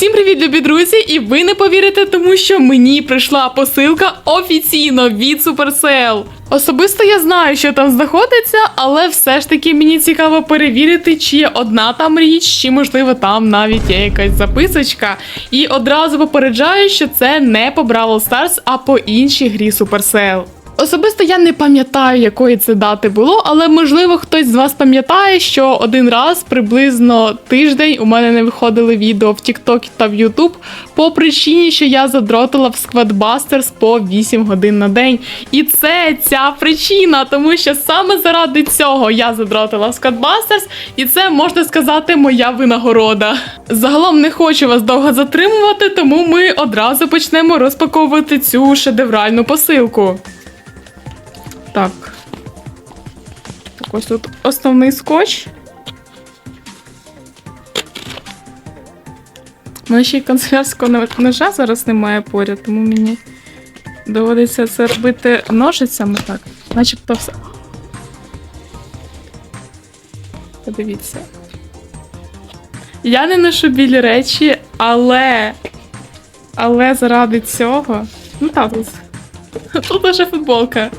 Всім привіт, любі друзі! І ви не повірите, тому що мені прийшла посилка офіційно від Supercell. Особисто я знаю, що там знаходиться, але все ж таки мені цікаво перевірити, чи є одна там річ, чи можливо там навіть є якась записочка. І одразу попереджаю, що це не по Бравл Stars, а по іншій грі Supercell. Особисто я не пам'ятаю, якої це дати було, але можливо хтось з вас пам'ятає, що один раз приблизно тиждень у мене не виходили відео в TikTok та в YouTube по причині, що я задротила в Squadbusters по 8 годин на день. І це ця причина, тому що саме заради цього я задротила в Squadbusters, і це можна сказати моя винагорода. Загалом не хочу вас довго затримувати, тому ми одразу почнемо розпаковувати цю шедевральну посилку. Так. Так, ось тут основний скотч. У мене ще й канцелярського ножа зараз немає поряд, тому мені доводиться це робити ножицями так. Начебто все. Подивіться. Я не ношу білі речі, але. Але заради цього. Ну так, тут. Тут уже футболка.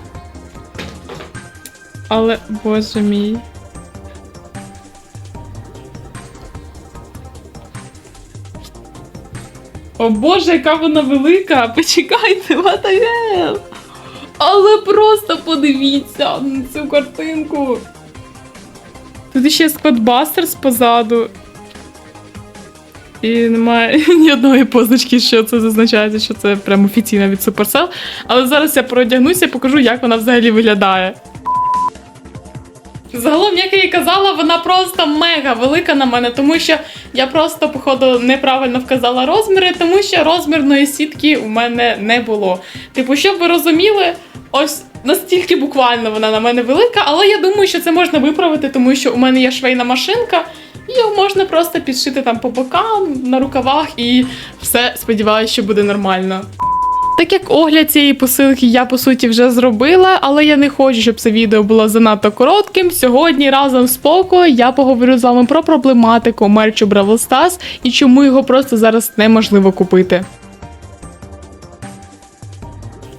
Але, боже мій. О боже, яка вона велика! Почекайте, what? Але просто подивіться на цю картинку. Тут ще Squadbusters позаду. І немає ні одної позначки, що це зазначається, що це прям офіційно від Supercell. Але зараз я продягнуся і покажу, як вона взагалі виглядає. Загалом, як я і казала, вона просто мега велика на мене, тому що я просто, походу, неправильно вказала розміри, тому що розмірної сітки у мене не було. Типу, щоб ви розуміли, ось настільки буквально вона на мене велика, але я думаю, що це можна виправити, тому що у мене є швейна машинка, і його можна просто підшити там по бокам, на рукавах, і все, сподіваюся, що буде нормально. Так як огляд цієї посилки я по суті вже зробила, але я не хочу, щоб це відео було занадто коротким. Сьогодні разом з Поко я поговорю з вами про проблематику мерчу Бравл Stars і чому його просто зараз неможливо купити.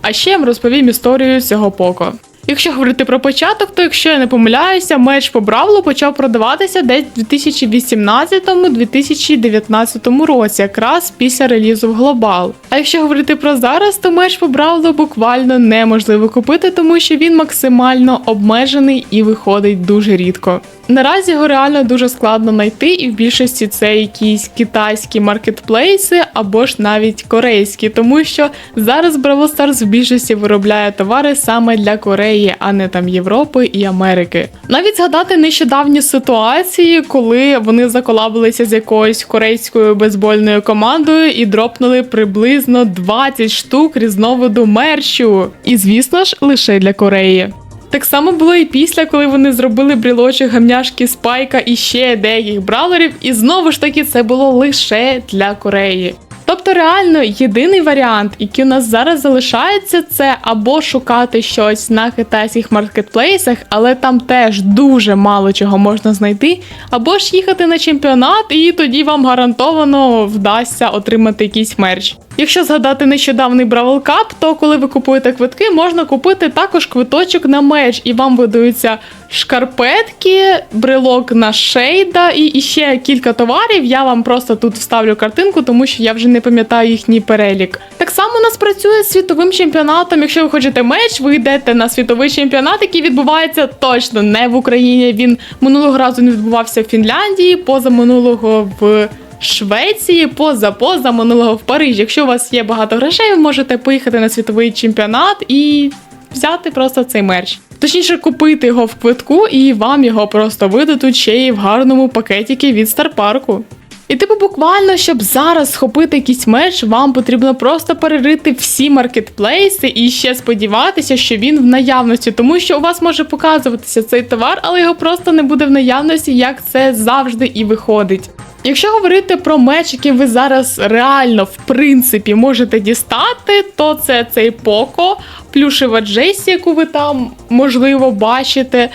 А ще я вам розповім історію цього Поко. Якщо говорити про початок, то якщо я не помиляюся, меч по Бравлу почав продаватися десь в 2018-2019 році, якраз після релізу в Глобал. А якщо говорити про зараз, то меч по Бравлу буквально неможливо купити, тому що він максимально обмежений і виходить дуже рідко. Наразі його реально дуже складно знайти, і в більшості це якісь китайські маркетплейси або ж навіть корейські, тому що зараз Бравл Stars в більшості виробляє товари саме для Кореї, а не там Європи і Америки. Навіть згадати нещодавні ситуації, коли вони заколабилися з якоюсь корейською бейсбольною командою і дропнули приблизно 20 штук різновиду мерчу. І звісно ж, лише для Кореї. Так само було і після, коли вони зробили брілочок гамняшки Спайка і ще деяких бравлерів, і знову ж таки це було лише для Кореї. Тобто, реально, єдиний варіант, який у нас зараз залишається, це або шукати щось на китайських маркетплейсах, але там теж дуже мало чого можна знайти, або ж їхати на чемпіонат, і тоді вам гарантовано вдасться отримати якийсь мерч. Якщо згадати нещодавний Бравл Cup, то коли ви купуєте квитки, можна купити також квиточок на меч, і вам видаються шкарпетки, брелок на шейда і, ще кілька товарів. Я вам просто тут вставлю картинку, тому що я вже не пам'ятаю їхній перелік. Так само у нас працює з світовим чемпіонатом. Якщо ви хочете меч, ви йдете на світовий чемпіонат, який відбувається точно не в Україні. Він минулого разу не відбувався в Фінляндії, поза минулого в. Швеції, поза поза минулого в Парижі. Якщо у вас є багато грошей, ви можете поїхати на світовий чемпіонат і взяти просто цей мерч. Точніше, купити його в квитку, і вам його просто видадуть ще й в гарному пакетіки від Старпарку. І типу, буквально, щоб зараз схопити якийсь мерч, вам потрібно просто перерити всі маркетплейси і ще сподіватися, що він в наявності, тому що у вас може показуватися цей товар, але його просто не буде в наявності, як це завжди і виходить. Якщо говорити про меч, який ви зараз реально в принципі можете дістати, то це цей Поко, плюшева Джесі, яку ви там можливо бачите.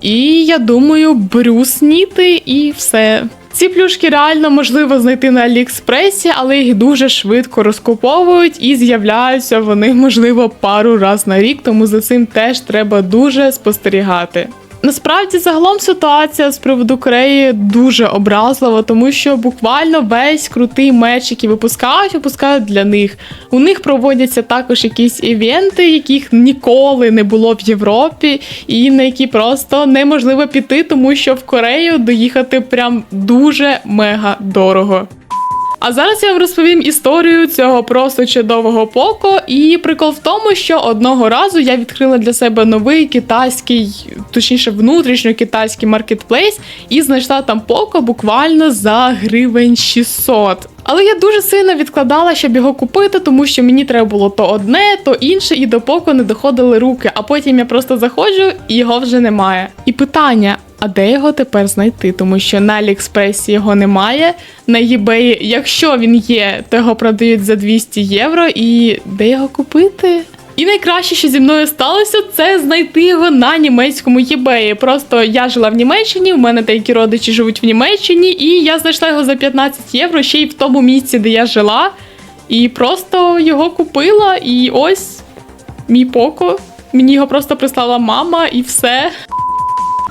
І я думаю, брюс Ніти і все. Ці плюшки реально можливо знайти на Аліекспресі, але їх дуже швидко розкуповують і з'являються вони, можливо, пару раз на рік, тому за цим теж треба дуже спостерігати. Насправді, загалом ситуація з приводу Кореї дуже образлива, тому що буквально весь крутий меч, який випускають, випускають для них. У них проводяться також якісь івенти, яких ніколи не було в Європі, і на які просто неможливо піти, тому що в Корею доїхати прям дуже мега дорого. А зараз я вам розповім історію цього просто чудового поко. І прикол в тому, що одного разу я відкрила для себе новий китайський, точніше, внутрішньокитайський маркетплейс, і знайшла там поко буквально за гривень 600. Але я дуже сильно відкладала, щоб його купити, тому що мені треба було то одне, то інше, і до поко не доходили руки. А потім я просто заходжу і його вже немає. І питання: а де його тепер знайти? Тому що на Аліекспресі його немає. На eBay, якщо він є, то його продають за 200 євро. І де його купити? І найкраще, що зі мною сталося, це знайти його на німецькому eBay. Просто я жила в Німеччині, в мене деякі родичі живуть в Німеччині, і я знайшла його за 15 євро ще й в тому місці, де я жила. І просто його купила, і ось мій поко. Мені його просто прислала мама і все.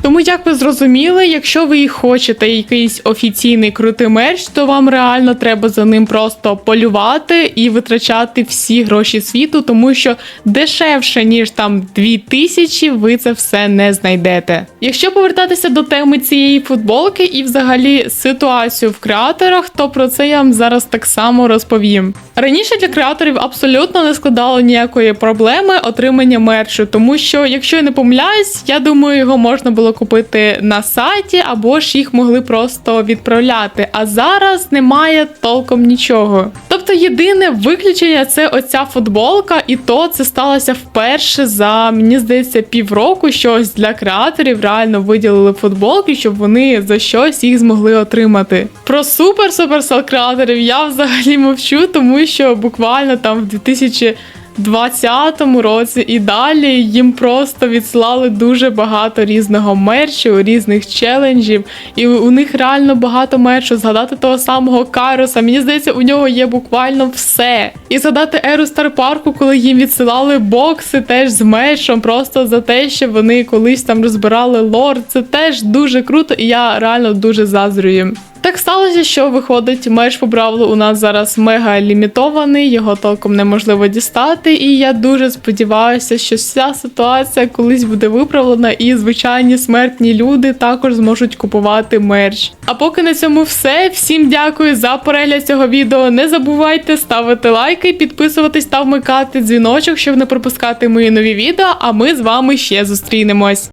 Тому, як ви зрозуміли, якщо ви і хочете якийсь офіційний крутий мерч, то вам реально треба за ним просто полювати і витрачати всі гроші світу, тому що дешевше, ніж там 2000, ви це все не знайдете. Якщо повертатися до теми цієї футболки і взагалі ситуацію в креаторах, то про це я вам зараз так само розповім. Раніше для креаторів абсолютно не складало ніякої проблеми отримання мерчу, тому що, якщо я не помиляюсь, я думаю, його можна було купити на сайті, або ж їх могли просто відправляти. А зараз немає толком нічого. Тобто єдине виключення це оця футболка, і то це сталося вперше за мені здається півроку. що ось для креаторів реально виділили футболки, щоб вони за щось їх змогли отримати. Про супер суперсел креаторів я взагалі мовчу, тому що буквально там в 2000 2020 році і далі їм просто відслали дуже багато різного мерчу, різних челенджів, і у них реально багато мерчу. Згадати того самого Кайроса. Мені здається, у нього є буквально все. І згадати еру Стар Парку, коли їм відсилали бокси теж з мерчем, просто за те, що вони колись там розбирали лор. Це теж дуже круто, і я реально дуже заздрю їм. Так сталося, що виходить, мерч по Бравлу у нас зараз мега лімітований, його толком неможливо дістати. І я дуже сподіваюся, що вся ситуація колись буде виправлена, і звичайні смертні люди також зможуть купувати мерч. А поки на цьому все. Всім дякую за перегляд цього відео. Не забувайте ставити лайки, підписуватись та вмикати дзвіночок, щоб не пропускати мої нові відео. А ми з вами ще зустрінемось.